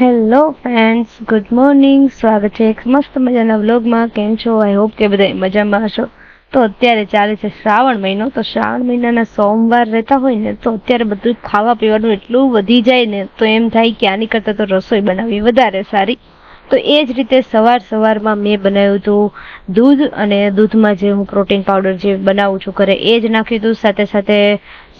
Hello friends good morning સ્વાગત છે એક મસ્ત મજાના વ્લોગમાં. કેમ છો? આઈ હોપ કે બધા મજામાં હશો. તો અત્યારે ચાલે છે શ્રાવણ મહિનો. તો શ્રાવણ મહિનાના સોમવાર રહેતા હોય ને, તો અત્યારે બધું ખાવા પીવાનું એટલું વધી જાય ને, તો એમ થાય કે આની કરતાં તો રસોઈ બનાવવી વધારે સારી. તો એ જ રીતે સવાર સવારમાં મેં બનાવ્યું હતું દૂધ અને દૂધમાં જે હું પ્રોટીન પાવડર જે બનાવું છું ઘરે એ જ નાખ્યું હતું. સાથે સાથે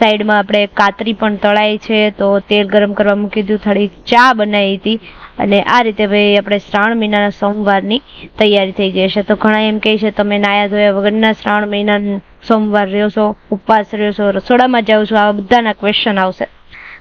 સાઈડમાં આપણે કાતરી પણ તળાઈ છે તો તેલ ગરમ કરવા મૂકી દીધું, થોડી ચા બનાવી હતી અને આ રીતે ભાઈ આપણે શ્રાવણ મહિનાના સોમવારની તૈયારી થઈ ગઈ છે તો ઘણા એમ કહે છે, તમે નાયા ધોયા વગરના શ્રાવણ મહિના સોમવાર રહ્યો છો, ઉપવાસ રહ્યો છો, રસોડામાં જાઉં છું આવા બધાના ક્વેશ્ચન આવશે.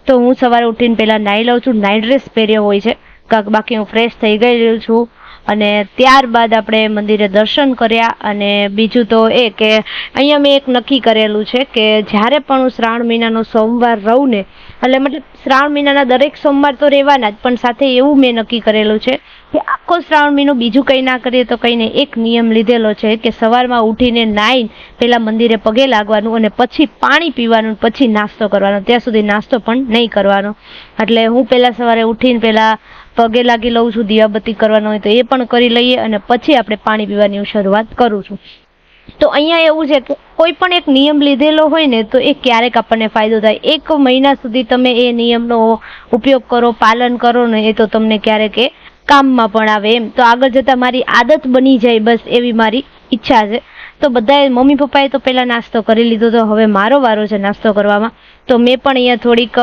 તો હું સવારે ઉઠીને પહેલાં નાહી લઉં છું. નાઇટ ડ્રેસ પહેર્યો હોય છે. બાકી હું ફ્રેશ થઈ ગયેલું છું. અને ત્યારબાદ આપણે મંદિરે દર્શન કર્યા અને બીજું તો એ કે અહીંયા મેં એક નક્કી કરેલું છે કે જ્યારે પણ હું શ્રાવણ મહિનાનો સોમવાર રહું ને, એટલે મતલબ શ્રાવણ મહિનાના દરેક સોમવાર તો રહેવાના જ, પણ સાથે એવું મેં નક્કી કરેલું છે કે આખો શ્રાવણ મહિનો બીજું કંઈ ના કરીએ તો કંઈને એક નિયમ લીધેલો છે કે સવારમાં ઉઠીને નાઈન પહેલાં મંદિરે પગે લાગવાનું અને પછી પાણી પીવાનું પછી નાસ્તો કરવાનો. ત્યાં સુધી નાસ્તો પણ નહીં કરવાનો. એટલે હું પહેલાં સવારે ઉઠીને પહેલાં પગે લાગી લઉં છું દીવાબત્તી કરવાનો હોય તો એ પણ કરી લઈએ અને પછી આપણે પાણી પીવાની શરૂઆત કરું છું. તો અહીંયા એવું છે કે કોઈ પણ એક નિયમ લીધેલો હોય ને તો એ ક્યારેક આપણને ફાયદો થાય. એક મહિના સુધી તમે એ નિયમનો ઉપયોગ કરો, પાલન કરો ને એ તો તમને ક્યારેક એ કામમાં પણ આવે એમ. તો આગળ જતાં મારી આદત બની જાય બસ એવી મારી ઈચ્છા છે. તો બધાએ મમ્મી પપ્પાએ તો પહેલાં નાસ્તો કરી લીધો તો હવે મારો વારો છે નાસ્તો કરવામાં. તો મેં પણ અહીંયા થોડીક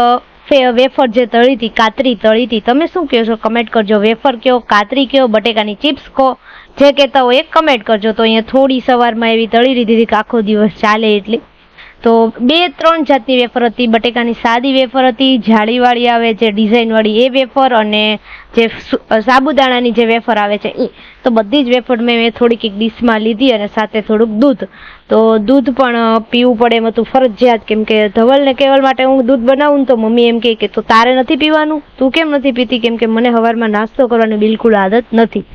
વેફર જે તળી હતી, કાતરી તળી હતી. તમે શું કહો છો? કમેન્ટ કરજો. વેફર કયો, કાતરી કયો, બટેકાની ચિપ્સ કહો જે કહેતા હોય એ કમેન્ટ કરજો. તો અહીંયા થોડી સવારમાં એવી તળી લીધી હતી આખો દિવસ ચાલે એટલી. તો બે ત્રણ જાતની વેફર હતી, બટેકાની સાદી વેફર હતી, જાળીવાળી આવે જે ડિઝાઇનવાળી એ વેફર અને જે સાબુદાણાની જે વેફર આવે છે એ તો બધી જ વેફર મેં થોડીક એક ડીશમાં લીધી અને સાથે થોડુંક દૂધ. તો દૂધ પણ પીવું પડે એમ હતું ફરજિયાત, કેમ કે ધવલને કેવલ માટે હું દૂધ બનાવું ને તો મમ્મી એમ કહે કે, તો તારે નથી પીવાનું? તું કેમ નથી પીતી? કેમ કે મને સવારમાં નાસ્તો કરવાની બિલકુલ આદત નથી.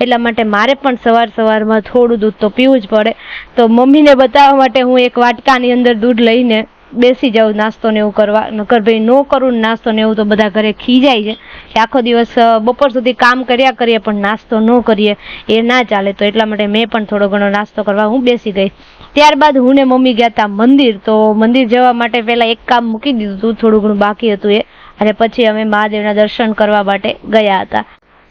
એટલા માટે મારે પણ સવાર સવારમાં થોડું દૂધ તો પીવું જ પડે. તો મમ્મીને બતાવવા માટે હું એક વાટકાની અંદર દૂધ લઈને બેસી જાઉં નાસ્તો ને એવું કરવા. નકર ભાઈ ન કરું નાસ્તો ને એવું તો બધા ઘરે ખીજાય છે. આખો દિવસ બપોર સુધી કામ કર્યા કરીએ પણ નાસ્તો ન કરીએ. એ ના ચાલે. તો એટલા માટે મેં પણ થોડો ઘણો નાસ્તો કરવા હું બેસી ગઈ. ત્યારબાદ હું ને મમ્મી ગયા હતા મંદિર. તો મંદિર જવા માટે પહેલાં એક કામ મૂકી દીધું હતું થોડું ઘણું બાકી હતું એ. અને પછી અમે મહાદેવના દર્શન કરવા માટે ગયા હતા.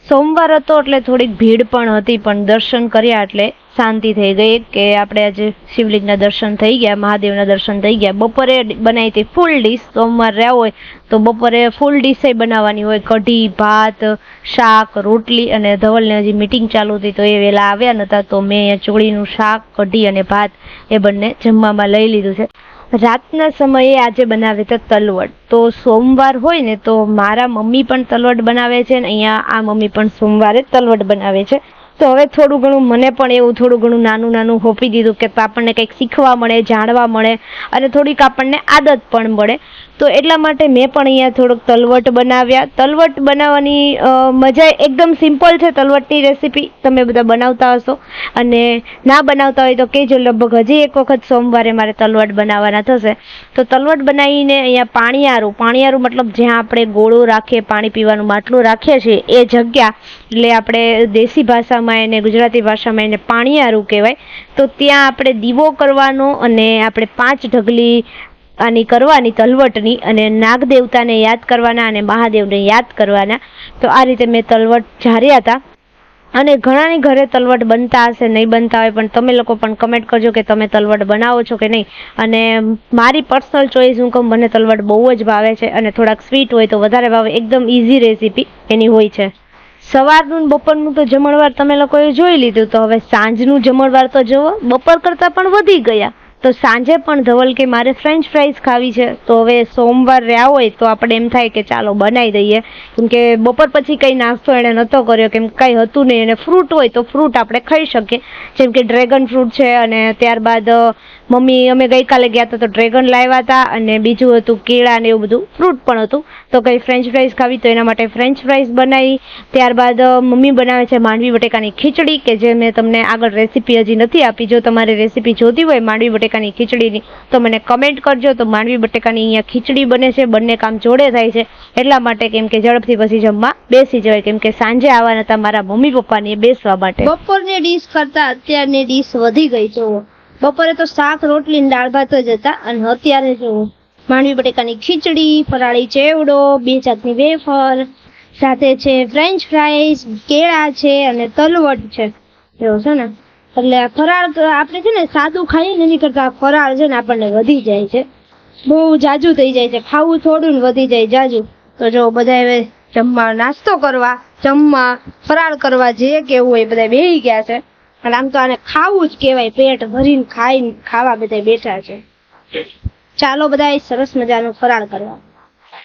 સોમવાર હતો એટલે થોડીક ભીડ પણ હતી, પણ દર્શન કર્યા એટલે શાંતિ થઈ ગઈ. કે આપણે આજે શિવલિંગના દર્શન થઈ ગયા, મહાદેવના દર્શન થઈ ગયા. બપોરે બનાવી હતી ફૂલ ડીશ સોમવાર રહ્યા હોય તો બપોરે ફૂલ ડીશ બનાવવાની હોય. કઢી, ભાત, શાક, રોટલી અને ધવલને હજી મીટિંગ ચાલુ હતી તો એ વહેલા આવ્યા નહોતા તો મેં ચોળીનું શાક, કઢી અને ભાત એ બંને જમવામાં લઈ લીધું છે. રાતના સમયે આજે બનાવે છે તલવડ. તો સોમવાર હોય ને તો મારા મમ્મી પણ તલવડ બનાવે છે ને અહીંયા આ મમ્મી પણ સોમવારે તલવડ બનાવે છે. તો હવે થોડું ઘણું મને પણ એવું થોડું ઘણું નાનું નાનું હોપી દીધું કે આપણને કંઈક શીખવા મળે, જાણવા મળે અને થોડીક આપણને આદત પણ મળે. તો એટલા માટે મેં પણ અહીંયા થોડુંક તલવટ બનાવ્યા. તલવટ બનાવવાની મજા એકદમ સિમ્પલ છે તલવટની રેસીપી તમે બધા બનાવતા હશો અને ના બનાવતા હોય તો કહેજો, લગભગ હજી એક વખત સોમવારે મારે તલવટ બનાવવાના થશે. તો તલવટ બનાવીને અહીંયા પાણીયારું પાણીયારું મતલબ જ્યાં આપણે ગોળો રાખીએ, પાણી પીવાનું માટલું રાખીએ છીએ, એ જગ્યા, એટલે આપણે દેશી ભાષામાં એને, ગુજરાતી ભાષામાં એને પાણીયારું કહેવાય. તો ત્યાં આપણે દીવો કરવાનો અને આપણે પાંચ ઢગલી આની કરવાની તલવટની અને નાગ દેવતાને યાદ કરવાના અને મહાદેવને યાદ કરવાના. તો આ રીતે મેં તલવટ ઝાર્યા હતા. અને ઘણાની ઘરે તલવટ બનતા હશે, નહીં બનતા હોય, પણ તમે લોકો પણ કમેન્ટ કરજો કે તમે તલવટ બનાવો છો કે નહીં. અને મારી પર્સનલ ચોઈસ હું કહું, મને તલવટ બહુ જ ભાવે છે અને થોડાક સ્વીટ હોય તો વધારે ભાવે. એકદમ ઇઝી રેસીપી એની હોય છે. સવારનું બપોરનું તો જમણવાર તમે લોકોએ જોઈ લીધું. તો હવે સાંજનું જમણવાર તો જુઓ. બપોર કરતાં પણ વધી ગયા. તો સાંજે પણ ધવલ કે મારે ફ્રેન્ચ ફ્રાઈઝ ખાવી છે, તો હવે સોમવાર રહ્યા હોય તો આપણે એમ થાય કે ચાલો બનાવી દઈએ. કેમ કે બપોર પછી કંઈ નાસ્તો એણે નહોતો કર્યો, કેમ કંઈ હતું નહીં. અને ફ્રૂટ હોય તો ફ્રૂટ આપણે ખાઈ શકીએ. જેમ કે ડ્રેગન ફ્રૂટ છે અને ત્યારબાદ મમ્મી, અમે ગઈકાલે ગયા હતા તો ડ્રેગન લાવ્યા હતા અને બીજું હતું કેળા ને એવું બધું. ફ્રૂટ પણ હતું. તો કંઈ ફ્રેન્ચ ફ્રાઈઝ ખાવી તો એના માટે ફ્રેન્ચ ફ્રાઈઝ બનાવી. ત્યારબાદ મમ્મી બનાવે છે માંડવી બટેકાની ખીચડી કે જે મેં તમને આગળ રેસીપી હજી નથી આપી. જો તમારે રેસીપી જોતી હોય માંડવી બટેકાની ખીચડીની, તો મને કમેન્ટ કરજો. તો માંડવી બટેકાની અહીંયા ખીચડી બને છે. બંને કામ જોડે થાય છે. એટલા માટે કેમ કે ઝડપથી પછી જમવા બેસી જવાય. કેમ કે સાંજે આવવાના હતા મારા મમ્મી પપ્પાને બેસવા માટે. બપોરની ડીશ કરતા અત્યારની ડીશ વધી ગઈ જો બપોરે તો શાક, રોટલી ને દાળ ભાત જ હતા અને અત્યારે જો માંડવી બટેકાની ખીચડી, ફરાળી ચેવડો, બે જાતની વેફર, સાથે છે ફ્રેન્ચ ફ્રાઈઝ કેળા છે અને તલવટ છે. એવો છે ને, એટલે આ ફરાળ આપણે છે ને સાદું ખાઈએ ને એની કરતા ફરાળ છે ને આપણને વધી જાય છે. બહુ જાજુ થઈ જાય છે. ખાવું થોડું ને વધી જાય જાજુ. તો જો બધા હવે જમવા નાસ્તો કરવા, જમવા, ફરાળ કરવા જે કેવું હોય બધા બેહી ગયા છે. આમ તો આને ખાવું જ કહેવાય, પેટ ભરીને ખાઈને ખાવા બધા બેઠા છે. ચાલો બધા સરસ મજાનું ફરાળ કરવા.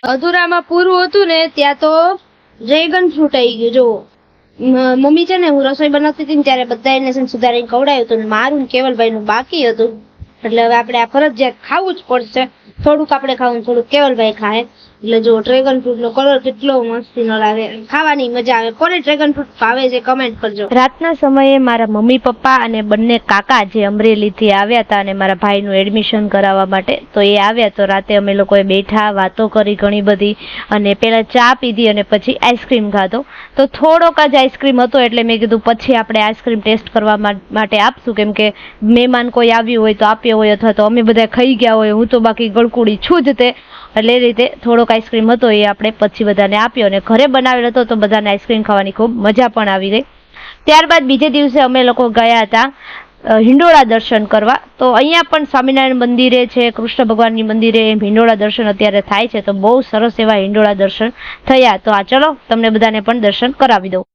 અધૂરામાં પૂરું હતું ને ત્યાં તો ડ્રેગન ફ્રૂટ આવી ગયું જો મમ્મી છે ને, હું રસોઈ બનાવતી હતી ત્યારે બધા એને સુધારીને ખવડાવ્યું હતું મારું કેવલભાઈ નું બાકી હતું. એટલે હવે આપણે આ ફરજિયાત ખાવું જ પડશે. થોડુંક આપણે ખાવું થોડુંક કેવલભાઈ ખાય. એટલે જો ડ્રેગન ફ્રૂટ નો કલર કેટલો મસ્તી નો લાગે, ખાવાની મજા આવે. કોને ડ્રેગન ફ્રૂટ ભાવે છે કમેન્ટ કરજો. રાતના સમયે મારા મમ્મી, પપ્પા અને બંને કાકા જે અમરેલીથી આવ્યા હતા અને મારા ભાઈનું એડમિશન કરાવવા માટે, તો એ આવ્યા તો રાતે અમે લોકોએ બેઠા, વાતો કરી ઘણી બધી અને પેલા ચા પીધી અને પછી આઈસ્ક્રીમ ખાધો. તો થોડોક જ આઈસ્ક્રીમ હતો એટલે મેં કીધું પછી આપણે આઈસ્ક્રીમ ટેસ્ટ કરવા માટે આપશું. કેમ કે મહેમાન કોઈ આવ્યું હોય તો આપ્યો હોય અથવા તો અમે બધા ખાઈ ગયા હોય, હું તો બાકી ગળકુડી છું જ તે. એટલે એ રીતે થોડોક આઈસ્ક્રીમ હતો એ આપણે પછી બધાને આપ્યો અને ઘરે બનાવેલો હતો તો બધાને આઈસ્ક્રીમ ખાવાની ખૂબ મજા પણ આવી ગઈ. ત્યારબાદ બીજે દિવસે અમે લોકો ગયા હતા હિંડોળા દર્શન કરવા. તો અહીંયા પણ સ્વામિનારાયણ મંદિરે છે, કૃષ્ણ ભગવાનની મંદિરે એમ હિંડોળા દર્શન અત્યારે થાય છે. તો બહુ સરસ એવા હિંડોળા દર્શન થયા. તો આ ચલો, તમને બધાને પણ દર્શન કરાવી દઉં.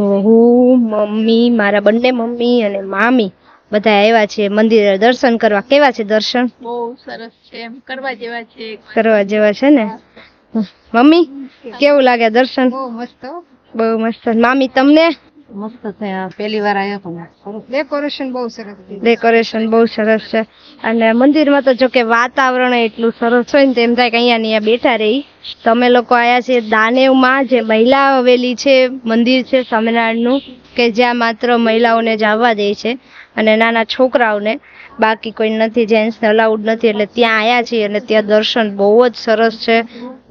હું મમ્મી મારા બંને મમ્મી અને મામી બધા આવ્યા છે મંદિરે દર્શન કરવા. કેવા છે દર્શન? બહુ સરસ છે. એમ કરવા જેવા છે. કરવા જેવા છે ને? મમ્મી કેવું લાગે દર્શન? બહુ મસ્ત બહુ મસ્ત. મામી તમને? મસ્ત છે પહેલી વાર આવ્યો તો. ડેકોરેશન બહુ સરસ ડેકોરેશન બહુ સરસ છે. અને મંદિરમાં તો જો કે વાતાવરણ એટલું સરસ હોય ને તેમ થાય કે અહીંયા અહીંયા બેઠા રહી. તમે લોકો આયા છે દાનેવમાં જે મહિલા હવેલી છે મંદિર છે સ્વામિનારાયણનું કે જ્યાં માત્ર મહિલાઓને જ આવવા દે છે અને નાના છોકરાઓને. બાકી કોઈ નથી જેન્ટ્સને અલાઉડ નથી એટલે ત્યાં આવ્યા છીએ અને ત્યાં દર્શન બહુ જ સરસ છે.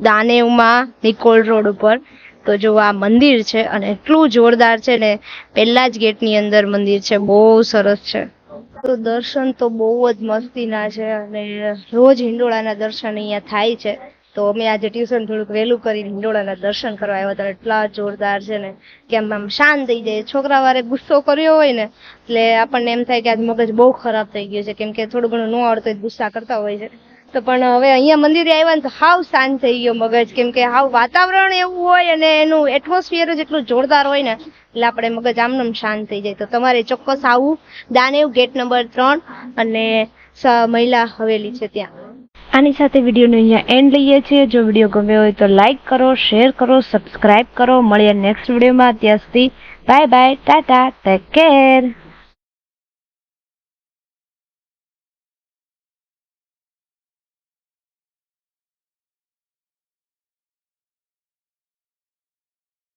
દાનેવમાં નિકોલ રોડ ઉપર. તો જો આ મંદિર છે અને એટલું જોરદાર છે ને, પહેલા જ ગેટની અંદર મંદિર છે, બહુ સરસ છે. તો દર્શન તો બહુ જ મસ્તીના છે અને રોજ હિંડોળાના દર્શન અહીંયા થાય છે. તો અમે આજે ટ્યુશન થોડુંક વહેલું કરીને હિંડોળાના દર્શન કરવા આવ્યા હતા, એટલા જોરદાર છે ને, કે આમ આમ શાંત થઈ જાય. છોકરા વારે ગુસ્સો કર્યો હોય ને, એટલે આપણને એમ થાય કે આજ મગજ બહુ ખરાબ થઈ ગયું છે, કેમ કે થોડું ઘણું ન આવડતું ગુસ્સા કરતા હોય છે. તો પણ હવે અહીંયા મંદિરે આવ્યા ને તો હાવ શાંત થઈ ગયો મગજ. કેમ કે હાવ વાતાવરણ એવું હોય અને એનું એટમોસ્ફિયર જ એટલું જોરદાર હોય ને, એટલે આપણે મગજ આમનામ શાંત થઈ જાય. તો તમારે ચોક્કસ આવું. દાનેવ ગેટ નંબર ત્રણ અને મહિલા હવેલી છે ત્યાં. આની સાથે વિડીયોનો અહીંયા એન્ડ લઈએ છીએ. જો વીડિયો ગમ્યો હોય તો લાઇક કરો, શેર કરો, સબસ્ક્રાઇબ કરો. મળીએ નેક્સ્ટ વિડીયોમાં. ત્યાં સુધી bye bye, tata, take care.